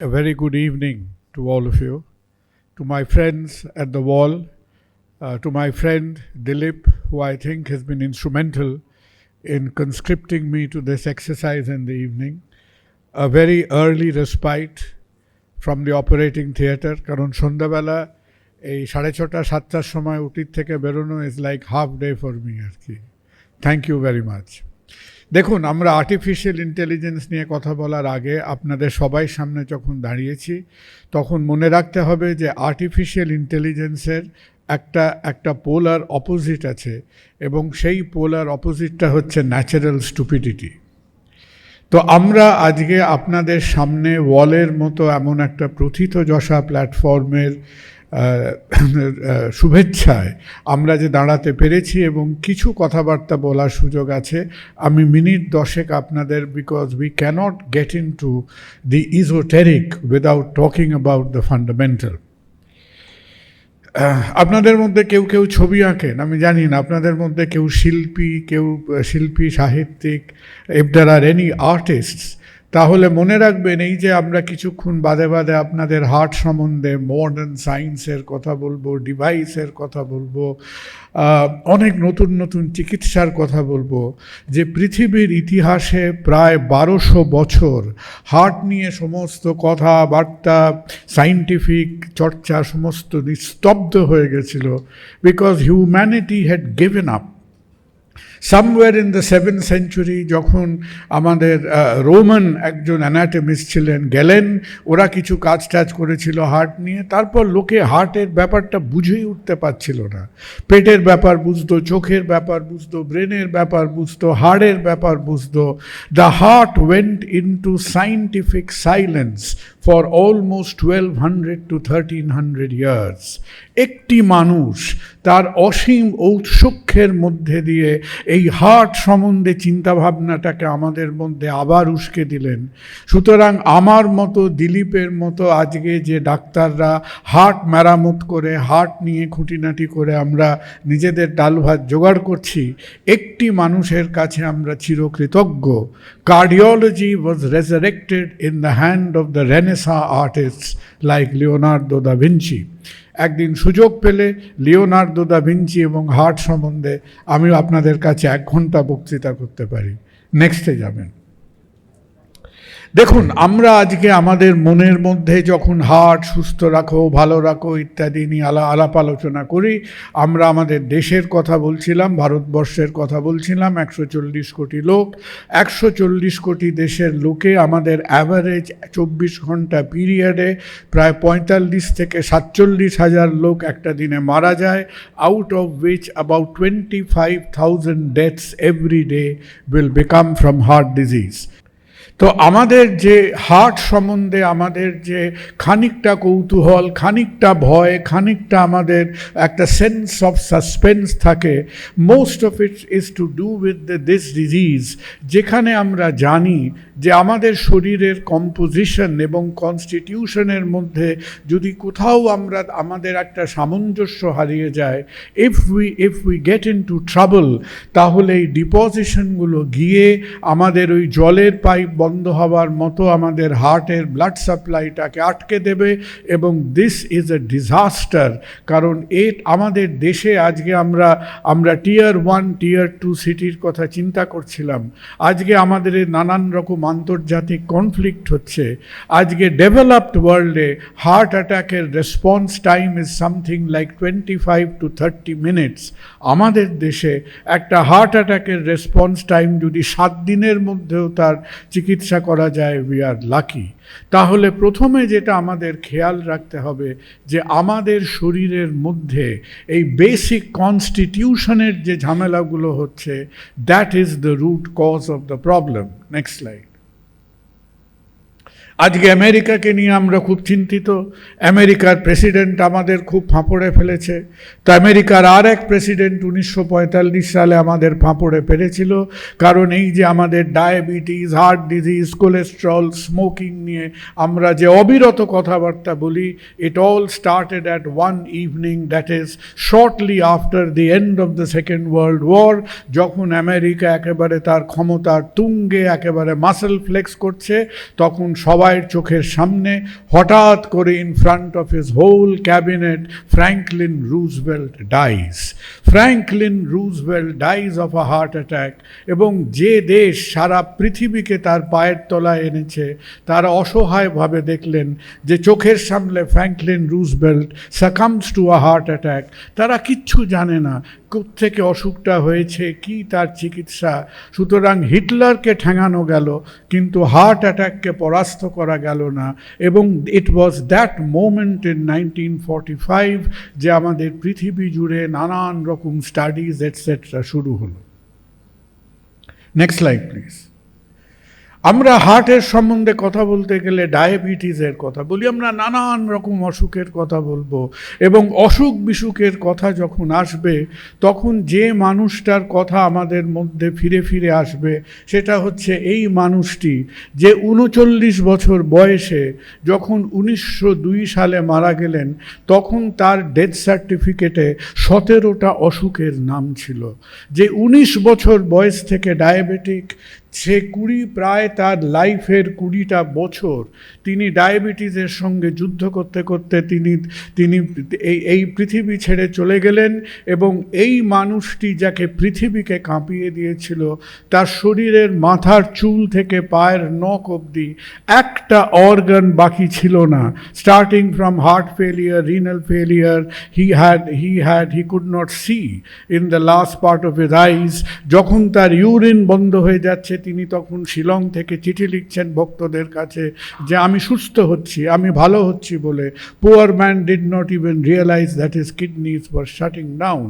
A very good evening to all of you, to my friends at the wall, uh, to my friend Dilip, who I think has been instrumental in conscripting me to this exercise in the evening. A very early respite from the operating theatre, কারণ সন্ধ্যাবেলা এই সাড়ে ছটা সাতটার সময় উটির থেকে বেরোনো is like half day for me আর কি থ্যাংক ইউ ভেরি মাচ দেখুন, আমরা আর্টিফিশিয়াল ইন্টেলিজেন্স নিয়ে কথা বলার আগে আপনাদের সবাই সামনে যখন দাঁড়িয়েছি, তখন মনে রাখতে হবে যে আর্টিফিশিয়াল ইন্টেলিজেন্সের একটা একটা পোলার অপোজিট আছে এবং সেই পোলার অপোজিটটা হচ্ছে ন্যাচারাল স্টুপিডিটি তো আমরা আজকে আপনাদের সামনে ওয়ালের মতো এমন একটা প্রথিতযশা প্ল্যাটফর্মের শুভেচ্ছায় আমরা যে দাঁড়াতে পেরেছি এবং কিছু কথাবার্তা বলার সুযোগ আছে। আমি মিনিট দশেক আপনাদের because we can't get into the esoteric without talking about the fundamental আপনাদের মধ্যে কেউ কেউ ছবি আঁকেন, আমি জানি না, আপনাদের মধ্যে কেউ শিল্পী কেউ শিল্পী, সাহিত্যিক if there are any artists তাহলে মনে রাখবেন, এই যে আমরা কিছুক্ষণ বাদে বাদে আপনাদের হার্ট সম্বন্ধে মডার্ন সায়েন্সের কথা বলব ডিভাইসের কথা বলব অনেক নতুন নতুন চিকিৎসার কথা বলব, যে পৃথিবীর ইতিহাসে প্রায় বারোশো বছর হার্ট নিয়ে সমস্ত কথাবার্তা সাইন্টিফিক চর্চা সমস্ত নিস্তব্ধ হয়ে গেছিল because humanity had given up somewhere in the seven century যখন আমাদের রোমান একজন অ্যানাটমিস্ট ছিলেন, গেলেন, ওরা কিছু কাজ টাজ করেছিল হার্ট নিয়ে, তারপর লোকে হার্টের ব্যাপারটা বুঝেই উঠতে পারছিল না। পেটের ব্যাপার বুঝতো, চোখের ব্যাপার বুঝতো ব্রেনের ব্যাপার বুঝতো হাড়ের ব্যাপার বুঝতো। The heart went into scientific silence for almost twelve hundred to thirteen hundred years একটি মানুষ তার অসীম ঔৎসুখ্যের মধ্যে দিয়ে এই হার্ট সম্বন্ধে চিন্তাভাবনাটাকে আমাদের মধ্যে আবার উস্কে দিলেন। সুতরাং আমার মতো দিলীপের মতো আজকে যে ডাক্তাররা হার্ট মেরামত করে হার্ট নিয়ে খুঁটিনাটি করে আমরা নিজেদের ডাল ভাত জোগাড় করছি, একটি মানুষের কাছে আমরা চিরকৃতজ্ঞ। Cardiology was resurrected in the hand of the Renaissance artist like Leonardo da Vinci একদিন সুযোগ পেলে লিওনার্দো দা ভিঞ্চি এবং হার্ট সম্বন্ধে আমিও আপনাদের কাছে এক ঘণ্টা বক্তৃতা করতে পারি। নেক্সটে যাবেন। দেখুন, আমরা আজকে আমাদের মনের মধ্যে যখন হার্ট সুস্থ রাখো, ভালো রাখো ইত্যাদি নিয়ে আলা, আলাপ আলোচনা করি, আমরা আমাদের দেশের কথা বলছিলাম, ভারতবর্ষের কথা বলছিলাম, একশো চল্লিশ কোটি লোক, একশো চল্লিশ কোটি দেশের লোকে আমাদের অ্যাভারেজ চব্বিশ ঘণ্টা পিরিয়ডে প্রায় পঁয়তাল্লিশ থেকে সাতচল্লিশ হাজার লোক একটা দিনে মারা যায় out of which about twenty five thousand deaths every day will become from heart disease তো আমাদের যে হার্ট সম্বন্ধে আমাদের যে খানিকটা কৌতূহল, খানিকটা ভয়, খানিকটা আমাদের একটা সেন্স অফ সাসপেন্স থাকে most of it is to do with this disease যেখানে আমরা জানি যে আমাদের শরীরের কম্পোজিশন এবং কনস্টিটিউশনের মধ্যে যদি কোথাও আমরা আমাদের একটা সামঞ্জস্য হারিয়ে যায় if we if we get into trouble তাহলে এই ডিপোজিশনগুলো গিয়ে আমাদের ওই জলের পাইপ বন্ধ হওয়ার মতো আমাদের হার্টের ব্লাড সাপ্লাইটাকে আটকে দেবে এবং দিস ইজ এ ডিজাস্টার কারণ এ, আমাদের দেশে আজকে আমরা আমরা টিয়ার ওয়ান টিয়ার টু সিটির কথা চিন্তা করছিলাম। আজকে আমাদের নানান রকম আন্তর্জাতিক কনফ্লিক্ট হচ্ছে, আজকে ডেভেলপড ওয়ার্ল্ডে হার্ট অ্যাটাকের response time is something like twenty five to thirty minutes আমাদের দেশে একটা হার্ট অ্যাটাকের রেসপন্স টাইম যদি সাত দিনের মধ্যেও তার চিকিৎসা করা যায় উই আর লাকি তাহলে প্রথমে যেটা আমাদের খেয়াল রাখতে হবে যে আমাদের শরীরের মধ্যে এই বেসিক কনস্টিটিউশনের যে ঝামেলাগুলো হচ্ছে that is the root cause of the problem next slide আজকে আমেরিকাকে নিয়ে আমরা খুব চিন্তিত। আমেরিকার প্রেসিডেন্ট আমাদের খুব ফাঁপড়ে ফেলেছে। তো আমেরিকার আর এক প্রেসিডেন্ট উনিশশো পঁয়তাল্লিশ সালে আমাদের ফাঁপড়ে পেরেছিল। কারণ এই যে আমাদের diabetes, heart disease, cholesterol, smoking নিয়ে আমরা যে অবিরত কথাবার্তা বলি it all started at one evening that is shortly after the end of the Second World War যখন আমেরিকা একেবারে তার ক্ষমতার তুঙ্গে একেবারে মাসেল ফ্লেক্স করছে, তখন সবাই সবাইয়ের চোখের সামনে হঠাৎ করে in front of his whole cabinet Franklin Roosevelt dies Franklin Roosevelt dies of a heart attack এবং যে দেশ সারা পৃথিবীকে তার পায়ের তলায় এনেছে, তারা অসহায়ভাবে দেখলেন যে চোখের সামনে Franklin Roosevelt succumbs to a heart attack তারা কিচ্ছু জানে না থেকে অসুখটা হয়েছে, কি তার চিকিৎসা? সুতরাং হিটলারকে ঠেঙানো গেল, কিন্তু হার্ট অ্যাটাককে পরাস্ত করা গেল না। এবং it was that moment in nineteen forty five যে আমাদের পৃথিবী জুড়ে নানান রকম স্টাডিজ এটসেট্রা শুরু হলো। নেক্সট লাইফ প্লিজ আমরা হার্টের সম্বন্ধে কথা বলতে গেলে ডায়াবেটিসের কথা বলি, আমরা নানান রকম অসুখের কথা বলব এবং অসুখ বিসুখের কথা যখন আসবে, তখন যে মানুষটার কথা আমাদের মধ্যে ফিরে ফিরে আসবে, সেটা হচ্ছে এই মানুষটি যে উনচল্লিশ বছর বয়সে যখন উনিশশো দুই সালে মারা গেলেন, তখন তার ডেথ সার্টিফিকেটে সতেরোটা অসুখের নাম ছিল। যে উনিশ বছর বয়স থেকে ডায়াবেটিক সে কুড়ি প্রায় তার লাইফের কুড়িটা বছর তিনি ডায়াবেটিসের সঙ্গে যুদ্ধ করতে করতে তিনি তিনি এই এই পৃথিবী ছেড়ে চলে গেলেন এবং এই মানুষটি যাকে পৃথিবীকে কাঁপিয়ে দিয়েছিল, তার শরীরের মাথার চুল থেকে পায়ের নখ অবধি একটা অর্গান বাকি ছিল না। Starting from heart failure renal failure he had he had he could not see in the last part of his eyes যখন তার ইউরিন বন্ধ হয়ে যাচ্ছে তিনি তখন শিলং থেকে চিঠি লিখছেন ভক্তদের কাছে যে আমি সুস্থ হচ্ছি, আমি ভালো হচ্ছি বলে। Poor man did not even realise that is kidneys for shutting down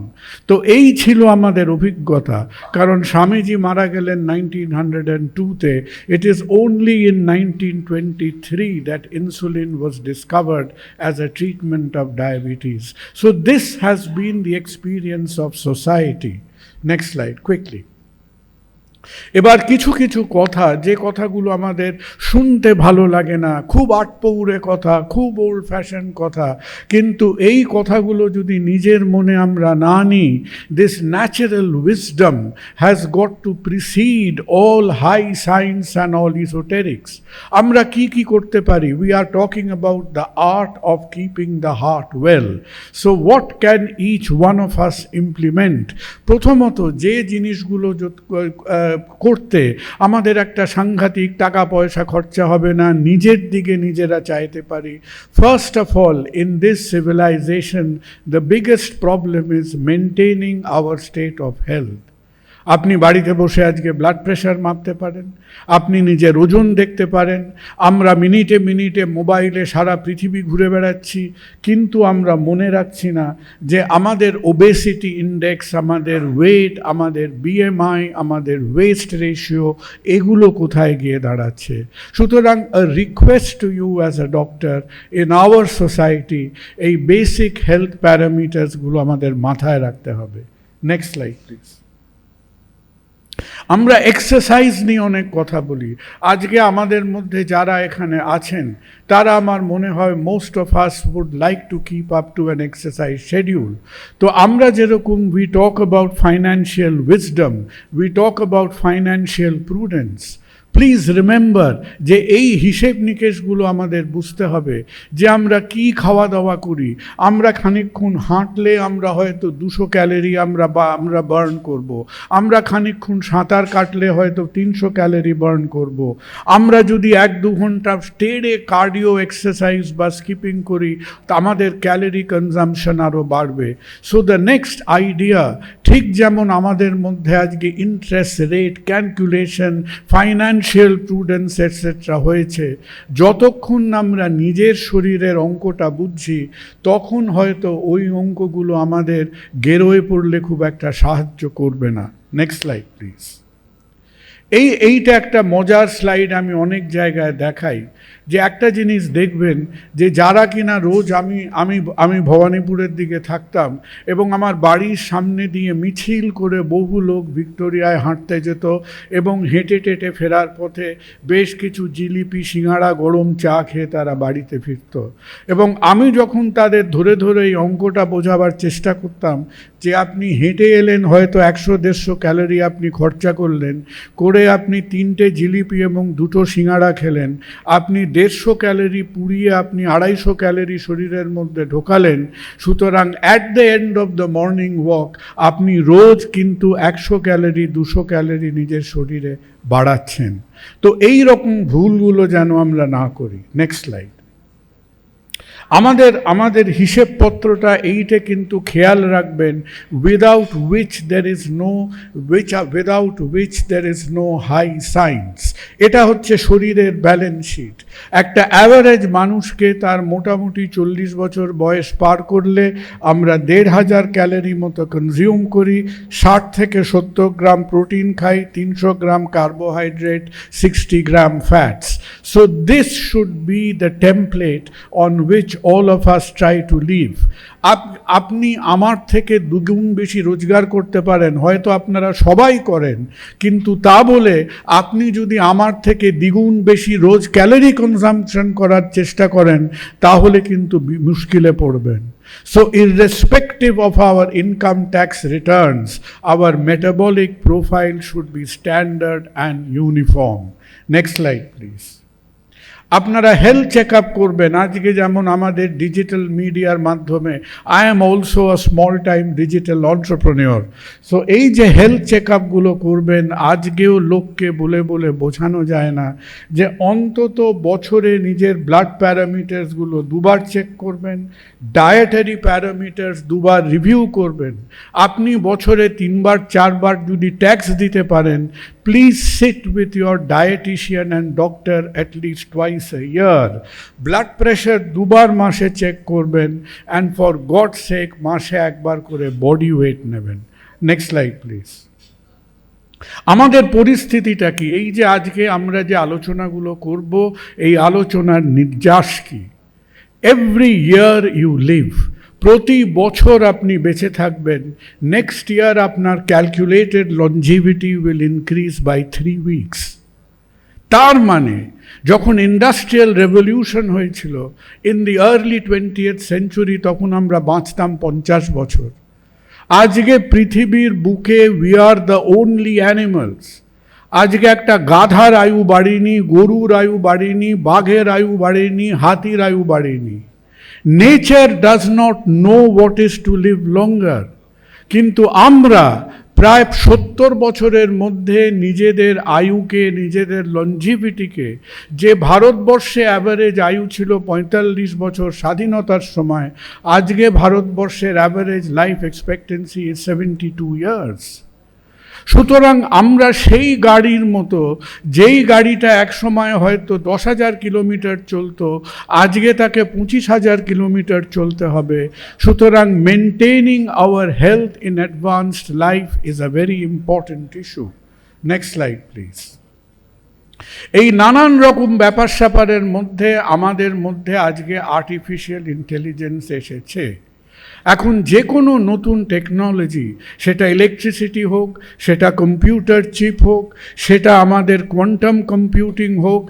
তো এই ছিল আমাদের অভিজ্ঞতা, কারণ স্বামীজি মারা গেলেন নাইনটিন হান্ড্রেড অ্যান্ড টুতে it is only in nineteen twenty three that insulin was discovered as a treatment of diabetes so this has been the experience of society next slide quickly এবার কিছু কিছু কথা, যে কথাগুলো আমাদের শুনতে ভালো লাগে না, খুব আটপৌরে কথা, খুব ওল্ড ফ্যাশন কথা, কিন্তু এই কথাগুলো যদি নিজের মনে আমরা না নিই this natural wisdom has got to precede all high science and all esoterics আমরা কি কি করতে পারি? We are talking about the art of keeping the heart well so what can each one of us implement প্রথমত যে জিনিসগুলো করতে। আমাদের একটা সাংঘাতিক টাকা পয়সা খরচা হবে না, নিজের দিকে নিজেরা চাইতে পারি। First of all in this civilisation the biggest problem is maintaining our state of health আপনি বাড়িতে বসে আজকে ব্লাড প্রেশার মাপতে পারেন, আপনি নিজের ওজন দেখতে পারেন, আমরা মিনিটে মিনিটে মোবাইলে সারা পৃথিবী ঘুরে বেড়াচ্ছি, কিন্তু আমরা মনে রাখছি না যে আমাদের ওবেসিটি ইন্ডেক্স আমাদের ওয়েট আমাদের বিএমআই আমাদের ওয়েস্ট রেশিও এগুলো কোথায় গিয়ে দাঁড়াচ্ছে? সুতরাং request to you as a doctor in our society এই বেসিক হেলথ প্যারামিটার্সগুলো আমাদের মাথায় রাখতে হবে। নেক্সট স্লাইড প্লিজ আমরা এক্সারসাইজ নিয়ে অনেক কথা বলি। আজকে আমাদের মধ্যে যারা এখানে আছেন, তারা আমার মনে হয় most of us would like to keep up to an exercise schedule তো আমরা যেরকম we talk about financial wisdom we talk about financial prudence please remember যে এই হিসেব নিকেশগুলো আমাদের বুঝতে হবে যে আমরা কি খাওয়া দাওয়া করি আমরা খানিকক্ষণ হাঁটলে আমরা হয়তো দুশো ক্যালোরি আমরা বা, আমরা বার্ন করব। আমরা খানিকক্ষণ সাঁতার কাটলে হয়তো তিনশো ক্যালোরি বার্ন করব। আমরা যদি এক দু ঘণ্টা স্টেডে কার্ডিও এক্সারসাইজ বা স্কিপিং করি, তা আমাদের ক্যালোরি কনজামশন আরও বাড়বে সো দ্য নেক্সট আইডিয়া ঠিক যেমন আমাদের মধ্যে আজকে interest rate calculation financial prudence etcetera হয়েছে, যতক্ষণ আমরা নিজের শরীরের অঙ্কটা বুঝছি, তখন হয়তো ওই অঙ্কগুলো আমাদের গেরোয় পড়লে খুব একটা সাহায্য করবে না। নেক্সট স্লাইড প্লিজ এই, এইটা একটা মজার স্লাইড আমি অনেক জায়গায় দেখাই। যে একটা জিনিস দেখবেন যে যারা কিনা রোজ আমি আমি আমি ভবানীপুরের দিকে থাকতাম এবং আমার বাড়ির সামনে দিয়ে মিছিল করে বহু লোক ভিক্টোরিয়ায় হাঁটতে যেত এবং হেঁটে টেটে ফেরার পথে বেশ কিছু জিলিপি সিঙাড়া গরম চা খেয়ে তারা বাড়িতে ফিরত। এবং আমি যখন তাদের ধরে ধরে এই অঙ্কটা বোঝাবার চেষ্টা করতাম যে আপনি হেঁটে এলেন হয়তো একশো, দেড়শো ক্যালোরি আপনি খরচা করলেন, করে আপনি তিনটে জিলিপি এবং দুটো সিঙাড়া খেলেন, আপনি দেড়শো ক্যালোরি পুড়িয়ে আপনি আড়াইশো ক্যালোরি শরীরের মধ্যে ঢোকালেন, সুতরাং at the end of the morning walk আপনি রোজ কিন্তু একশো ক্যালোরি, দুশো ক্যালোরি নিজের শরীরে বাড়াচ্ছেন। তো এই রকম ভুলগুলো যেন আমরা না করি। নেক্সট স্লাইড আমাদের আমাদের হিসেবপত্রটা এইটা কিন্তু খেয়াল রাখবেন without which there is no which without which there is no high science এটা হচ্ছে শরীরের ব্যালেন্স শিট একটা অ্যাভারেজ মানুষকে তার মোটামুটি চল্লিশ বছর বয়স পার করলে আমরা দেড় হাজার ক্যালোরি মতো কনজিউম করি, ষাট থেকে সত্তর গ্রাম প্রোটিন খাই, তিনশো gram carbohydrate sixty gram fats so this should be the template on which all of us try to live আপনি আমার থেকে দুগুণ বেশি রোজগার করতে পারেন হয়তো আপনারা সবাই করেন কিন্তু তা বলে আপনি যদি আমার থেকে দ্বিগুণ বেশি রোজ ক্যালোরি কনজামশন করার চেষ্টা করেন তাহলে কিন্তু মুশকিলে পড়বেন So, irrespective of our income tax returns, our metabolic profile should be standard and uniform. Next slide, please. আপনারা হেলথ চেক আপ করবেন। আজকে যেমন আমাদের ডিজিটাল মিডিয়ার মাধ্যমে I am also a small time digital entrepreneur so এই যে health check আপগুলো করবেন, আজকেও লোককে বলে বলে বোঝানো যায় না যে অন্তত বছরে নিজের ব্লাড প্যারামিটার্সগুলো দুবার চেক করবেন ডায়েটারি প্যারামিটার্স দুবার রিভিউ করবেন। আপনি বছরে তিনবার, চারবার যদি ট্যাক্স দিতে পারেন please sit with your dietician and doctor at least twice a year blood pressure দুবার মাসে চেক করবেন অ্যান্ড ফর গড সেক মাসে একবার করে বডি ওয়েট নেবেন। নেক্সট স্লাইড প্লিজ আমাদের পরিস্থিতিটা কি? এই যে আজকে আমরা যে আলোচনাগুলো করব, এই আলোচনার নির্যাস কি? এভরি ইয়ার ইউ লিভ প্রতি বছর আপনি বেঁচে থাকবেন। নেক্সট ইয়ার আপনার calculated longevity will increase by three weeks তার মানে যখন ইন্ডাস্ট্রিয়াল রেভলিউশন হয়েছিল in the early twentieth century তখন আমরা বাঁচতাম পঞ্চাশ বছর। আজকে পৃথিবীর বুকে we are the only animals আজকে একটা গাধার আয়ু বাড়েনি, গরুর আয়ু বাড়েনি, বাঘের আয়ু বাড়েনি, হাতির আয়ু বাড়েনি। Nature does not know what is to live longer কিন্তু আমরা প্রায় সত্তর বছরের মধ্যে নিজেদের আয়ুকে, নিজেদের লঞ্জিভিটিকে যে ভারতবর্ষে অ্যাভারেজ আয়ু ছিল পঁয়তাল্লিশ বছর স্বাধীনতার সময়, আজকে ভারতবর্ষের average life expectancy is seventy two years সুতরাং আমরা সেই গাড়ির মতো, যেই গাড়িটা এক সময় হয়তো দশ হাজার কিলোমিটার চলতো, আজকে তাকে পঁচিশ হাজার কিলোমিটার চলতে হবে। সুতরাং maintaining our health in advanced life is a very important issue next slide please এই নানান রকম ব্যাপার স্যাপারের মধ্যে, আমাদের মধ্যে আজকে আর্টিফিশিয়াল ইন্টেলিজেন্স এসেছে। এখন যে কোনো নতুন টেকনোলজি সেটা ইলেকট্রিসিটি হোক, সেটা কম্পিউটার চিপ হোক, সেটা আমাদের কোয়ান্টাম কম্পিউটিং হোক,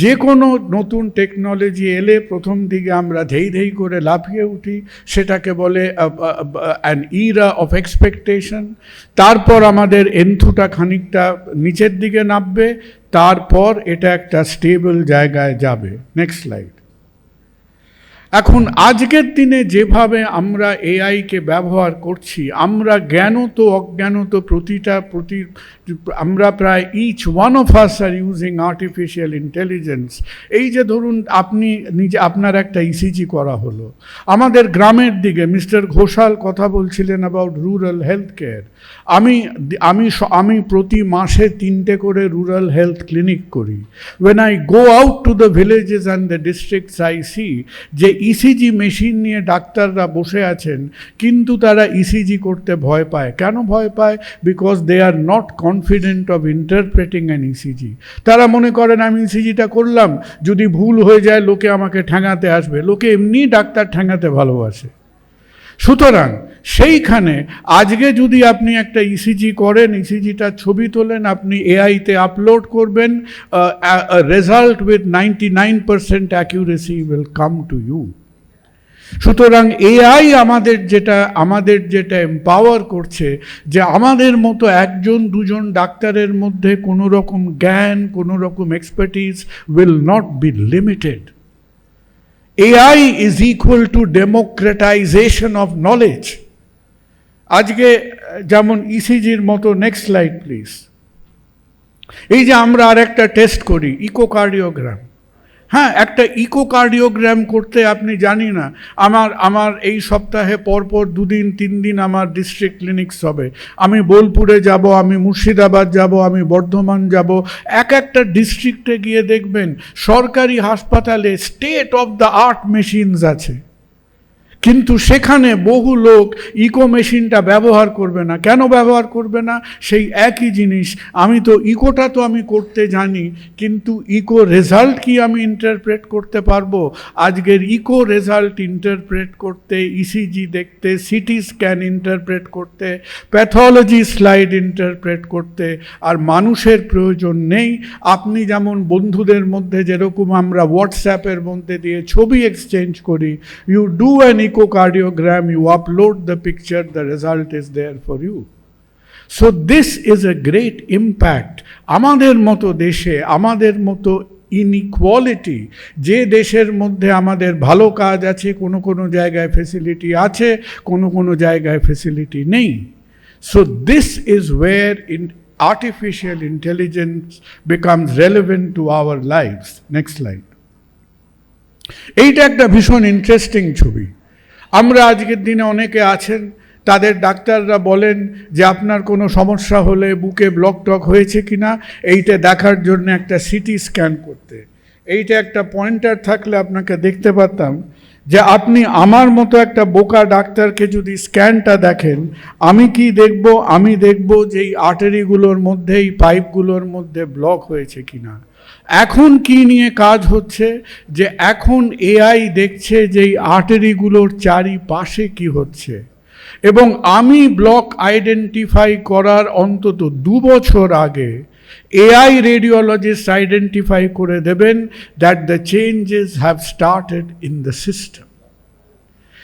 যে কোনো নতুন টেকনোলজি এলে প্রথম দিকে আমরা ধেই ধেই করে লাফিয়ে উঠি, সেটাকে বলে অ্যান ইরা অফ এক্সপেকটেশন তারপর আমাদের এন্থুটা খানিকটা নিচের দিকে নামবে, তারপর এটা একটা স্টেবল জায়গায় যাবে। নেক্সট স্লাইড এখন আজকের দিনে যেভাবে আমরা এআইকে ব্যবহার করছি, আমরা জ্ঞানত, অজ্ঞানত প্রতিটা প্রতি, আমরা প্রায় each one of us are using artificial intelligence এই যে ধরুন, আপনি নিজে, আপনার একটা ইসিজি করা হলো। আমাদের গ্রামের দিকে মিস্টার ঘোষাল কথা বলছিলেন অ্যাবাউট রুরাল হেলথ কেয়ার আমি আমি আমি প্রতি মাসে তিনটে করে রুরাল হেলথ ক্লিনিক করি। When I go out to the villages and the districts I see যে ইসিজি মেশিন নিয়ে ডাক্তাররা বসে আছেন, কিন্তু তারা ইসিজি করতে ভয় পায়। কেন ভয় পায়? Because they are not confident of interpreting an ECG তারা মনে করেন, আমি ইসিজিটা করলাম, যদি ভুল হয়ে যায়, লোকে আমাকে ঠ্যাঙাতে আসবে। লোকে এমনি ডাক্তার ঠ্যাঙাতে ভালোবাসে। সুতরাং সেইখানে আজকে যদি আপনি একটা ইসিজি করেন ইসিজিটার ছবি তোলেন, আপনি এআইতে আপলোড করবেন result with ninety nine percent accuracy will come to you সুতরাং এআই আমাদের যেটা আমাদের যেটা এম্পাওয়ার করছে যে আমাদের মতো একজন, দুজন ডাক্তারের মধ্যে কোনো রকম জ্ঞান কোনো রকম expertise will not be limited AI is equal to democratisation of knowledge আজকে যেমন ইসিজির মতো নেক্সট স্লাইড প্লিজ এই যে আমরা আর একটা টেস্ট করি ইকোকার্ডিওগ্রাম হ্যাঁ একটা ইকোকার্ডিওগ্রাম করতে আপনি জানি না। আমার আমার এই সপ্তাহে পরপর দুদিন তিন দিন আমার ডিস্ট্রিক্ট ক্লিনিক্স হবে। আমি বোলপুরে যাব, আমি মুর্শিদাবাদ যাব, আমি বর্ধমান যাব। এক একটা ডিস্ট্রিক্টে গিয়ে দেখবেন সরকারি হাসপাতালে state of the art machines আছে। কিন্তু সেখানে বহু লোক ইকো মেশিনটা ব্যবহার করবে না। কেন ব্যবহার করবে না? সেই একই জিনিস। আমি তো ইকোটা তো আমি করতে জানি, কিন্তু ইকো রেজাল্ট কি আমি ইন্টারপ্রেট করতে পারব? আজকের ইকো রেজাল্ট ইন্টারপ্রেট করতে ইসিজি দেখতে সিটি স্ক্যান ইন্টারপ্রেট করতে প্যাথোলজি স্লাইড ইন্টারপ্রেট করতে, আর মানুষের প্রয়োজন নেই। আপনি যেমন বন্ধুদের মধ্যে যেরকম আমরা হোয়াটসঅ্যাপের মধ্যে দিয়ে ছবি এক্সচেঞ্জ করি you do an echocardiogram, you upload the picture, the result is there for you. So this is a great impact. আমাদের মতো দেশে আমাদের মতো ইনইকুয়ালিটি যে দেশের মধ্যে আমাদের ভালো কাজ আছে কোনো কোনো জায়গায় ফেসিলিটি আছে কোনো কোনো জায়গায় ফেসিলিটি নেই so this is where in artificial intelligence becomes relevant to our lives. Next slide. এইটা একটা ভীষণ ইন্টারেস্টিং ছবি আমরা আজকের দিনে অনেকে আছেন, তাদের ডাক্তাররা বলেন যে আপনার কোনো সমস্যা হলে বুকে ব্লক টক হয়েছে কি না এইটা দেখার জন্য একটা সিটি স্ক্যান করতে। এইটা একটা পয়েন্টার থাকলে আপনাকে দেখতে পারতাম যে আপনি আমার মতো একটা বোকা ডাক্তারকে যদি স্ক্যানটা দেখেন, আমি কি দেখব? আমি দেখব যে এই আর্টারিগুলোর মধ্যে এই পাইপগুলোর মধ্যে ব্লক হয়েছে কি না এখন কি নিয়ে কাজ হচ্ছে? যে এখন এআই দেখছে যে এই আর্টারিগুলোর চারিপাশে কি হচ্ছে। এবং আমি ব্লক আইডেন্টিফাই করার অন্তত দু বছর আগে এআই রেডিওলজিস্ট আইডেন্টিফাই করে দেবেন that the changes have started in the system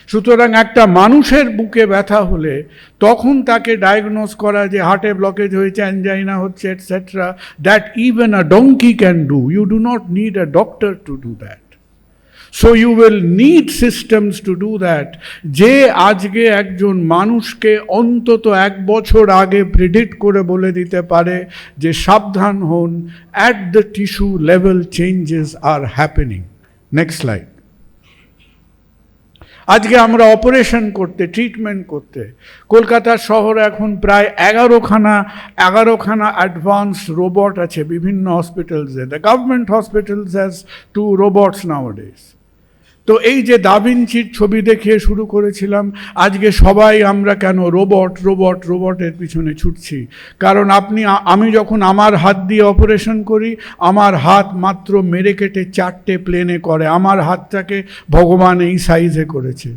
সুতরাং একটা মানুষের বুকে ব্যথা হলে তখন তাকে ডায়াগনোস করা যে হার্টে ব্লকেজ হয়েছে অ্যাঞ্জাইনা হচ্ছে etcetera that even a donkey can do you do not need a doctor to do that so you will need systems to do that যে আজকে একজন মানুষকে অন্তত এক বছর আগে প্রিডিক্ট করে বলে দিতে পারে যে সাবধান হন at the tissue level changes are happening next slide আজকে আমরা অপারেশন করতে ট্রিটমেন্ট করতে, কলকাতার শহর এখন প্রায় এগারোখানা এগারোখানা অ্যাডভান্স রোবট আছে বিভিন্ন হসপিটালসে the government hospitals has two robots nowadays তো এই যে দাবিনচির ছবি দেখে শুরু করেছিলাম, আজকে সবাই আমরা কেন রোবট রোবট, রোবটের পিছনে ছুটছি? কারণ আপনি আমি যখন আমার হাত দিয়ে অপারেশন করি, আমার হাত মাত্র মেরে কেটে চারটে প্লেনে করে, আমার হাতটাকে ভগবান এই সাইজে করেছে।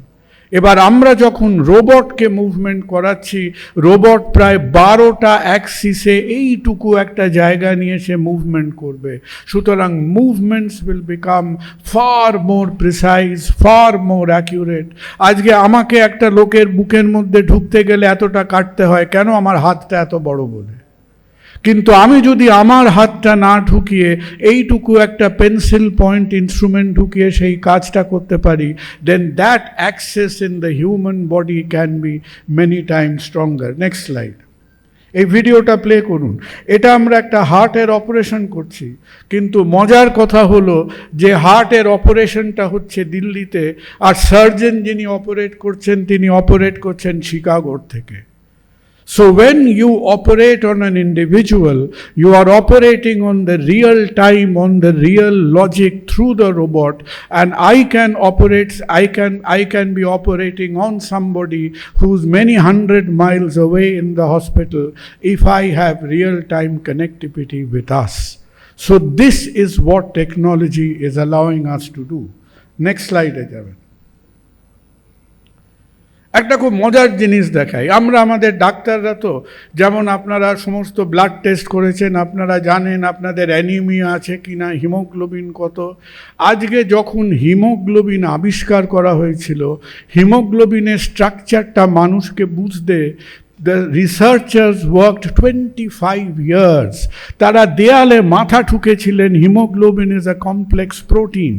এবার আমরা যখন রোবটকে মুভমেন্ট করাচ্ছি, রোবট প্রায় বারোটা অ্যাক্সিসে এইটুকু একটা জায়গা নিয়ে সে মুভমেন্ট করবে। সুতরাং movements will become far more precise far more accurate আজকে আমাকে একটা লোকের বুকের মধ্যে ঢুকতে গেলে এতটা কাটতে হয়, কেন আমার হাতটা এত বড় বলে? কিন্তু আমি যদি আমার হাতটা না ঢুকিয়ে এইটুকু একটা পেন্সিল পয়েন্ট ইনস্ট্রুমেন্ট ঢুকিয়ে সেই কাজটা করতে পারি then that access in the human body can be many time stronger next slide এই ভিডিওটা প্লে করুন। এটা আমরা একটা হার্টের অপারেশন করছি। কিন্তু মজার কথা হলো যে হার্টের অপারেশনটা হচ্ছে দিল্লিতে, আর সার্জন যিনি অপারেট করছেন, তিনি অপারেট করছেন শিকাগোর থেকে। So when you operate on an individual, you are operating on the real time, on the real logic through the robot. And I can operate, I can, I can be operating on somebody who's many hundred miles away in the hospital if I have real time connectivity with us. So this is what technology is allowing us to do. Next slide, Ejavan. একটা খুব মজার জিনিস দেখাই। আমরা আমাদের ডাক্তাররা তো, যেমন আপনারা সমস্ত ব্লাড টেস্ট করেছেন, আপনারা জানেন আপনাদের অ্যানিমিয়া আছে কি না হিমোগ্লোবিন কত। আজকে যখন হিমোগ্লোবিন আবিষ্কার করা হয়েছিল হিমোগ্লোবিনের স্ট্রাকচারটা মানুষকে বুঝতে the researchers worked twenty five years তারা দেয়ালে মাথা ঠুকেছিলেন, haemoglobin is a complex protein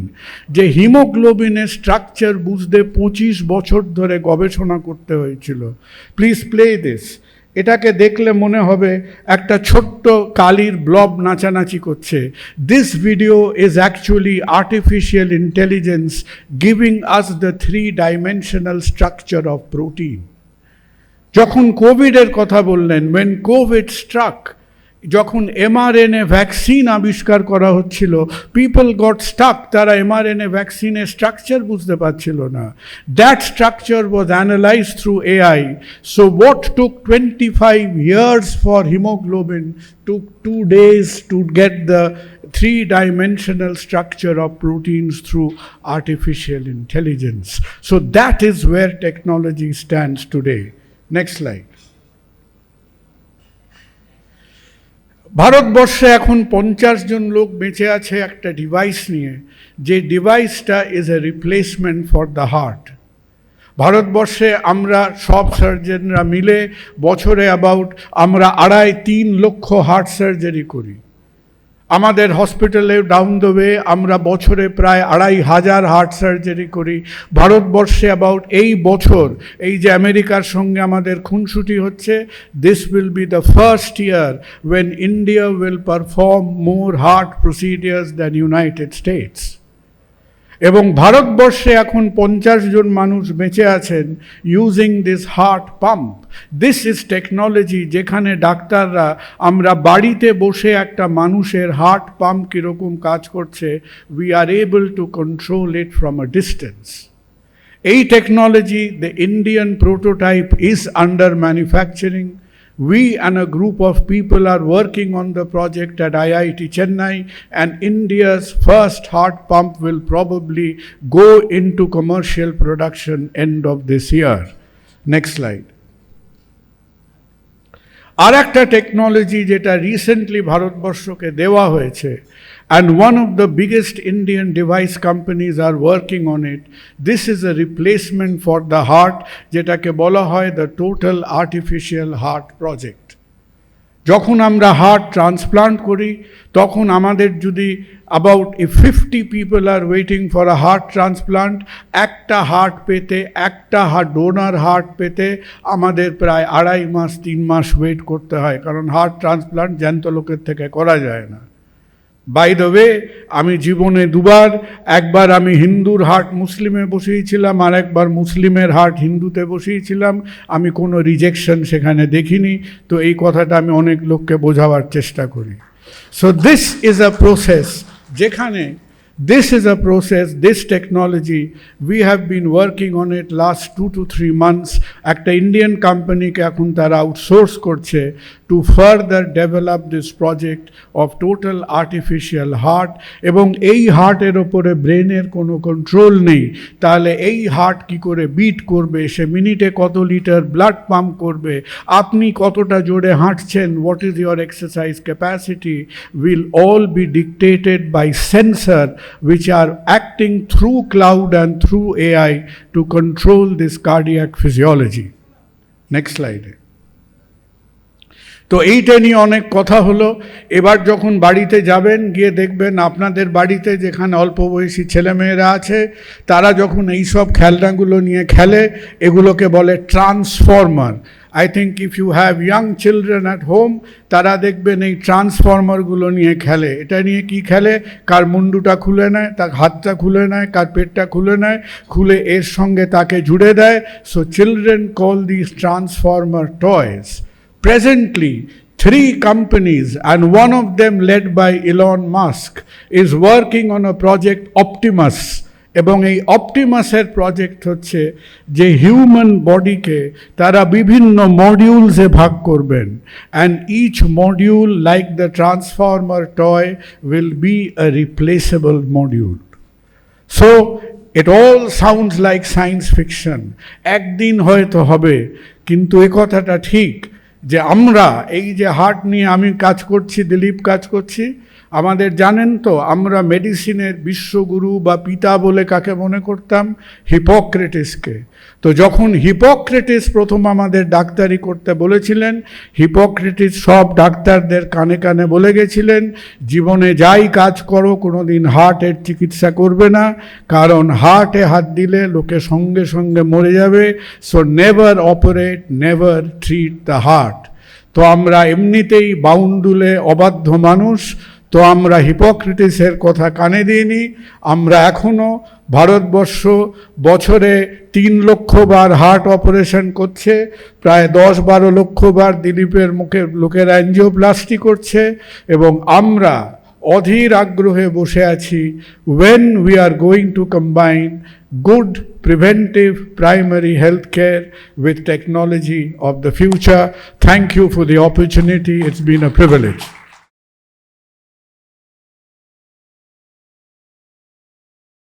যে হিমোগ্লোবিনের স্ট্রাকচার বুঝতে পঁচিশ বছর ধরে গবেষণা করতে হয়েছিল। প্লিজ প্লে দিস এটাকে দেখলে মনে হবে একটা ছোট্ট কালির ব্লব নাচানাচি করছে। This video is actually artificial intelligence giving us the three dimensional structure of protein যখন কোভিডের কথা বললেন ওয়েন কোভিড স্ট্রাক যখন এমআরএনএ ভ্যাকসিন আবিষ্কার করা হচ্ছিল পিপল গট স্টাক তারা এমআরএনএ ভ্যাকসিনের স্ট্রাকচার বুঝতে পারছিল না। That structure was analyse through AI so what took twenty five years for haemoglobin took two days to get the three dimensional structure of proteins through artificial intelligence so that is where technology stands today. Next slide. ভারতবর্ষে এখন পঞ্চাশ জন লোক বেঁচে আছে একটা device নিয়ে। যে ডিভাইসটা is a replacement for the heart ভারতবর্ষে আমরা সব সার্জনরা মিলে বছরে অ্যাবাউট আমরা আড়াই তিন লক্ষ হার্ট সার্জারি করি। আমাদের হসপিটালে ডাউন দ্য ওয়ে আমরা বছরে প্রায় আড়াই হাজার হার্ট সার্জারি করি। ভারতবর্ষে অ্যাবাউট এই বছর এই যে আমেরিকার সঙ্গে আমাদের খুনসুটি হচ্ছে this will be the first year when India will perform more heart procedures than United States এবং ভারতবর্ষে এখন পঞ্চাশ জন মানুষ বেঁচে আছেন using this heart pump this is technology যেখানে ডাক্তাররা আমরা বাড়িতে বসে একটা মানুষের হার্ট পাম্প কীরকম কাজ করছে we are able to control it from a distance এই technology the Indian prototype is under manufacturing We and a group of people are working on the project at IIT Chennai, and India's first heart pump will probably go into commercial production end of this year. Next slide. আর একটা technology যেটা recently ভারতবর্ষকে দেওয়া হয়েছে and one of the biggest Indian device companies are working on it. This is a replacement for the heart, যেটাকে বলা হয় the total artificial heart project. যখন আমরা হার্ট ট্রান্সপ্লান্ট করি, তখন আমাদের যদি about a fifty people are waiting for a heart transplant একটা হার্ট পেতে, একটা হার্ট ডোনার হার্ট পেতে আমাদের প্রায় আড়াই মাস, তিন মাস ওয়েট করতে হয়, কারণ হার্ট ট্রান্সপ্লান্ট জ্যান্ত লোকের থেকে করা যায় না বাই ওয়ে আমি জীবনে দুবার একবার আমি হিন্দুর হার্ট মুসলিমে বসিয়েছিলাম আর একবার মুসলিমের হার্ট হিন্দুতে বসিয়েছিলাম। আমি কোনো রিজেকশন সেখানে দেখিনি। তো এই কথাটা আমি অনেক লোককে বোঝাবার চেষ্টা করি। So this is a process যেখানে This is a process, this technology, we have been working on it last two to three months. একটা ইন্ডিয়ান কোম্পানিকে এখন তারা আউটসোর্স করছে। To further develop this project of total artificial heart এবং এই হার্টের ওপরে ব্রেনের কোনো কন্ট্রোল নেই। তাহলে এই হার্ট কি করে বিট করবে? সে মিনিটে কত লিটার ব্লাড পাম্প করবে? আপনি কতটা জোরে হাঁটছেন? What is your exercise capacity will all be dictated by sensor which are acting through cloud and through AI to control this cardiac physiology. Next slide. তো এইটা নিয়ে অনেক কথা হলো। এবার যখন বাড়িতে যাবেন, গিয়ে দেখবেন আপনাদের বাড়িতে যেখানে অল্প বয়সী ছেলেমেয়েরা আছে, তারা যখন এই সব খেলনাগুলো নিয়ে খেলে, এগুলোকে বলে transformer. I think if you have young children at home তারা দেখবেন এই ট্রান্সফর্মারগুলো নিয়ে খেলে। এটা নিয়ে কি খেলে? কার মুন্ডুটা খুলে নেয়, তার হাতটা খুলে নেয়, কার পেটটা খুলে নেয়, খুলে এর সঙ্গে তাকে জুড়ে দেয়। So children call this transformer toys Presently, three companies, and one of them led by Elon Musk, is working on a project Optimus. এবং এই অপটিমাসের প্রজেক্ট হচ্ছে যে হিউম্যান বডিকে তারা বিভিন্ন মডিউলসে ভাগ করবেন। And each module like the transformer toy will be a replaceable module so it all sounds like science fiction একদিন হয়তো হবে কিন্তু এ কথাটা ঠিক। যে আমরা এই যে হাট নিয়ে আমি কাজ করছি দিলীপ কাজ করছি আমাদের জানেন তো, আমরা মেডিসিনের বিশ্বগুরু বা পিতা বলে কাকে মনে করতাম? হিপোক্রেটিসকে তো যখন হিপোক্রেটিস প্রথম আমাদের ডাক্তারি করতে বলেছিলেন হিপোক্রেটিস সব ডাক্তারদের কানে কানে বলে গেছিলেন, জীবনে যাই কাজ করো কোনো দিন হার্টের চিকিৎসা করবে না, কারণ হার্টে হাত দিলে লোকে সঙ্গে সঙ্গে মরে যাবে so never operate never treat the heart তো আমরা এমনিতেই বাউন্ডুলে অবাধ্য মানুষ তো আমরা হিপোক্রিটিসের কথা কানে দিইনি, আমরা এখনও ভারতবর্ষ বছরে তিন লক্ষ বার হার্ট অপারেশন করছে, প্রায় দশ বারো লক্ষ বার দিলীপের মুখে, লোকের অ্যাঞ্জিওপ্লাস্টি করছে এবং আমরা অধীর আগ্রহে বসে আছি when we are going to combine good preventive primary health care with technology of the future thank you for the opportunity it's been a privilege